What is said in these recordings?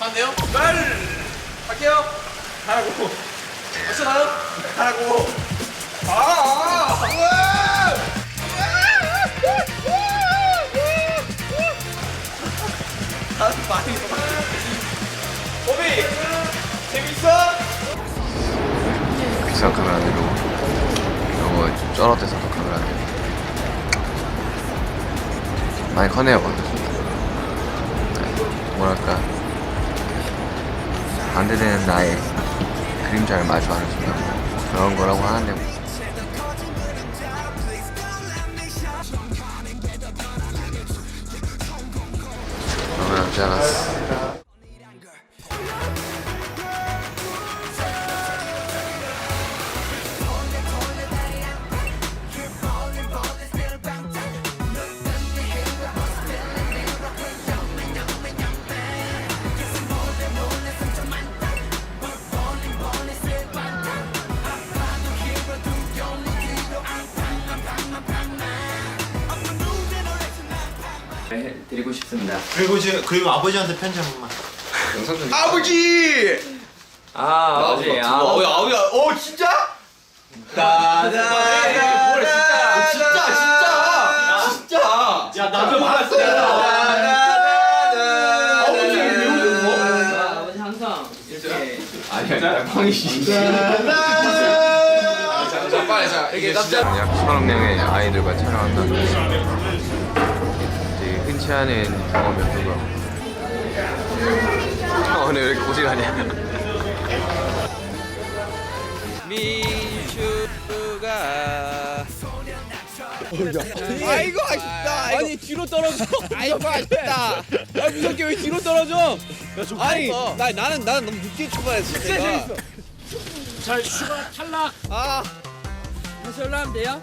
맞네요? 말! 갈게요. 가라고. 어서 가요? 가라고. 아 아, 많이 오비 재밌어? 비싼 카메라 들고. 이거 좀 쩔어대서 그 카메라 들고. 많이 커네요 봐 네, 뭐랄까 반대되는 나의 그림자를 마주하는 순간 그런 거라고 하는데 뭐. 너무 남지 않았어 드리고 싶습니다. 그리고 이제 그리고 아버지한테 편지 한 번만. 영상 좀 아버지 아, 아버지. 아, 어, 야, 아버지, 어, 진짜? 따다다. 뭘 진짜야. 진짜, 진짜. 진짜. 야 나도 봤어. 아, 아버지 항상 이렇게 아니야 방이 자, 빨리, 자, 이게. 약 서너 명의 아이들과 촬영한다는 경험이었던 거. 아, 오늘 왜 이렇게 고생하냐? 미슈가. 아이고 아쉽다. 아니 뒤로 떨어져. 아이고 아쉽다. 아 무섭게 왜 뒤로 떨어져? 아니 나 나는 나는 너무 늦게 출발했어. 진짜 재밌어. 자 슈가 탈락. 아 다시 올라가면 돼요?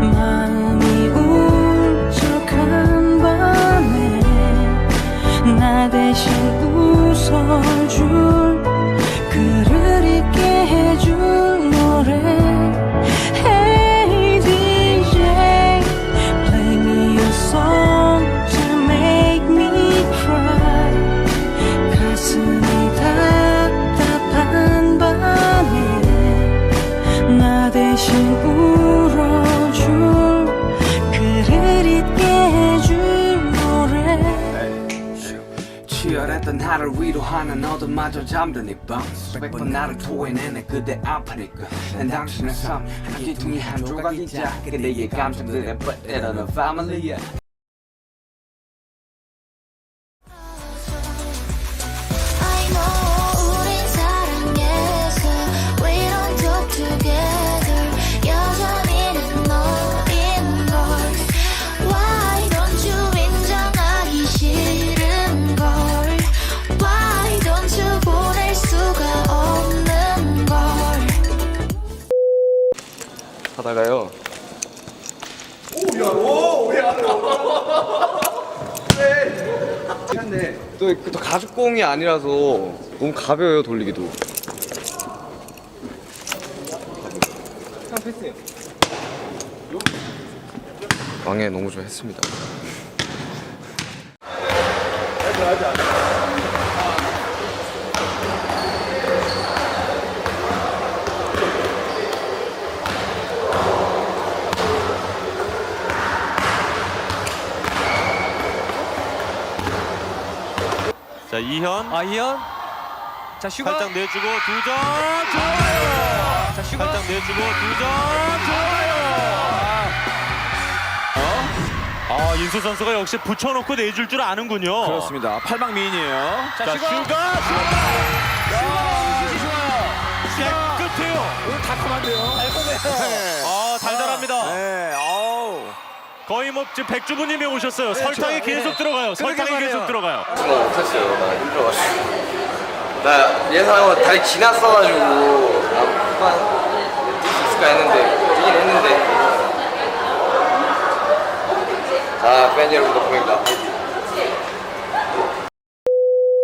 마음이 울적한 밤에 나 대신 웃어줄 그를 잊게 해줄 노래. Hey DJ play me make me cry. 가슴이 답답한 밤에 나 대신 울 치열했던 하를 위로하는 너도마저 잠드니 밤 수백 번 나를 토해내네 그대 아파니까. 난 당신의 삶 한 기둥이 한 조각이자 그대의 감정들에 때로는 family야 하다가요. 또, 또 가죽공이 아니라서 너무 가벼워요 돌리기도. 왕에 너무 좀 했습니다. 자 이현 아 이현. 자 슈가. 살짝 내주고 두 점 좋아요. 자 슈가. 살짝 내주고 두 점 좋아요. 어? 아 인수 선수가 역시 붙여놓고 내줄 줄 아는군요. 그렇습니다. 팔방 미인이에요. 자, 자 슈가. 슈가 슈가 깨끗해요. 오늘 달콤한데요. 달콤해요. 아 달달합니다. 네. 아우. 거의 뭐 지금 백주부님이 오셨어요. 설탕이 계속 들어가요. 설탕이 말이에요. 계속 들어가요. 정말 못했어요. 나 힘들어가지고. 나 예상하고 다리 지났어가지고 나 후반 뛸수 있을까 했는데 뛰긴 했는데. 자, 팬 여러분들 보입니다.